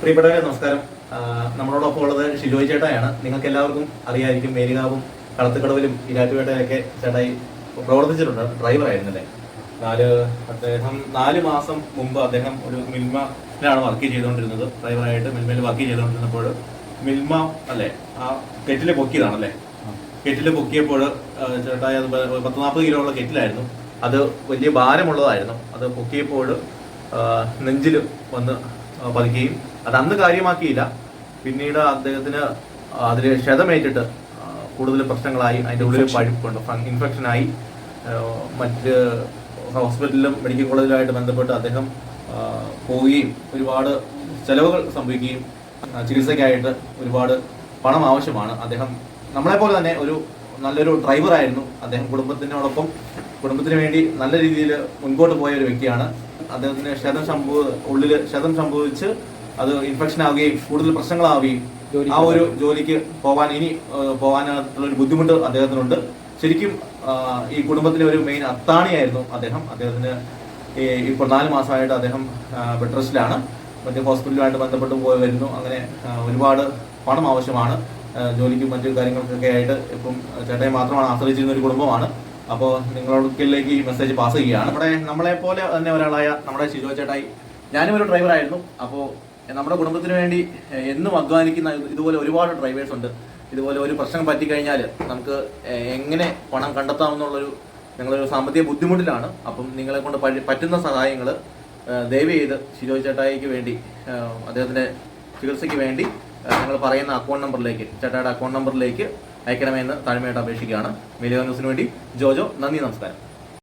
പ്രിയപ്പെട്ടവരെ നമസ്കാരം. നമ്മളോടൊപ്പം ഉള്ളത് ഷിജോയ് ചേട്ടായാണ്. നിങ്ങൾക്ക് എല്ലാവർക്കും അറിയായിരിക്കും മേലികാവും കളത്തുകടവിലും ഇരാറ്റുപേട്ടയൊക്കെ ചേട്ടായി പ്രവർത്തിച്ചിട്ടുണ്ട്. ഡ്രൈവറായിരുന്നല്ലേ നാല് അദ്ദേഹം നാല് മാസം മുമ്പ് അദ്ദേഹം ഒരു മിൽമയിലാണ് വർക്ക് ചെയ്തുകൊണ്ടിരുന്നത്. ഡ്രൈവറായിട്ട് മിൽമയിൽ വർക്ക് ചെയ്തുകൊണ്ടിരുന്നപ്പോൾ മിൽമ അല്ലേ ആ കെറ്റിൽ പൊക്കിയതാണല്ലേ? കെറ്റിൽ പൊക്കിയപ്പോൾ ചേട്ടായി അത് പത്ത് നാൽപ്പത് കിലോ ഉള്ള കെറ്റിലായിരുന്നു. അത് വലിയ ഭാരമുള്ളതായിരുന്നു. അത് പൊക്കിയപ്പോൾ നെഞ്ചിൽ വന്ന് പതിക്കുകയും അത് അന്ന് കാര്യമാക്കിയില്ല. പിന്നീട് അദ്ദേഹത്തിന് അതിൽ ക്ഷതമേറ്റിട്ട് കൂടുതൽ പ്രശ്നങ്ങളായി. അതിന്റെ ഉള്ളിൽ പഴുപ്പുണ്ട്. ഇൻഫെക്ഷനായി മറ്റ് ഹോസ്പിറ്റലിലും മെഡിക്കൽ കോളേജിലുമായിട്ട് ബന്ധപ്പെട്ട് അദ്ദേഹം പോവുകയും ഒരുപാട് ചെലവുകൾ സംഭവിക്കുകയും ചികിത്സയ്ക്കായിട്ട് ഒരുപാട് പണം ആവശ്യമാണ്. അദ്ദേഹം നമ്മളെപ്പോലെ തന്നെ ഒരു നല്ലൊരു ഡ്രൈവറായിരുന്നു. അദ്ദേഹം കുടുംബത്തിനോടൊപ്പം കുടുംബത്തിന് വേണ്ടി നല്ല രീതിയിൽ മുൻപോട്ട് പോയ ഒരു വ്യക്തിയാണ്. അദ്ദേഹത്തിന് ക്ഷതം സംഭവ ഉള്ളിൽ ക്ഷതം സംഭവിച്ച് അത് ഇൻഫെക്ഷൻ ആവുകയും കൂടുതൽ പ്രശ്നങ്ങളാവുകയും ആ ഒരു ജോലിക്ക് പോകാൻ ഇനി പോകാനുള്ള ഒരു ബുദ്ധിമുട്ട് അദ്ദേഹത്തിനുണ്ട്. ശരിക്കും ഈ കുടുംബത്തിലെ ഒരു മെയിൻ അത്താണിയായിരുന്നു അദ്ദേഹം. അദ്ദേഹത്തിന് ഇപ്പോൾ നാല് മാസമായിട്ട് അദ്ദേഹം ബെഡ് റെസ്റ്റിലാണ് മറ്റേ ഹോസ്പിറ്റലുമായിട്ട് ബന്ധപ്പെട്ട് പോയി വരുന്നു അങ്ങനെ ഒരുപാട് പണം ആവശ്യമാണ്. ജോലിക്കും മറ്റു കാര്യങ്ങൾക്കൊക്കെ ആയിട്ട് ഇപ്പം ചേട്ടയെ മാത്രമാണ് ആശ്രയിച്ചിരുന്ന ഒരു കുടുംബമാണ്. അപ്പോൾ നിങ്ങളോടൊക്കെലേക്ക് ഈ മെസ്സേജ് പാസ് ചെയ്യുകയാണ്. നമ്മുടെ നമ്മളെ പോലെ തന്നെ ഒരാളായ നമ്മുടെ ശിജോ ചേട്ടായി. ഞാനും ഒരു ഡ്രൈവറായിരുന്നു അപ്പോൾ നമ്മുടെ കുടുംബത്തിന് വേണ്ടി എന്നും അധ്വാനിക്കുന്ന ഇതുപോലെ ഒരുപാട് ഡ്രൈവേഴ്സ് ഉണ്ട്. ഇതുപോലെ ഒരു പ്രശ്നം പറ്റിക്കഴിഞ്ഞാൽ നമുക്ക് എങ്ങനെ പണം കണ്ടെത്താമെന്നുള്ളൊരു നിങ്ങളൊരു സാമ്പത്തിക ബുദ്ധിമുട്ടിലാണ്. അപ്പം നിങ്ങളെ കൊണ്ട് പറ്റുന്ന സഹായങ്ങൾ ദയവ് ചെയ്ത് ഷിജോ ചേട്ടായിക്ക് വേണ്ടി അദ്ദേഹത്തിന്റെ ചികിത്സയ്ക്ക് വേണ്ടി നിങ്ങൾ പറയുന്ന അക്കൗണ്ട് നമ്പറിലേക്ക് ചേട്ടായുടെ അക്കൗണ്ട് നമ്പറിലേക്ക് അയക്കണമെന്ന് താഴ്മയായിട്ട് അപേക്ഷിക്കുകയാണ്. മീഡിയ ന്യൂസിന് വേണ്ടി ജോജോ നന്ദി നമസ്കാരം.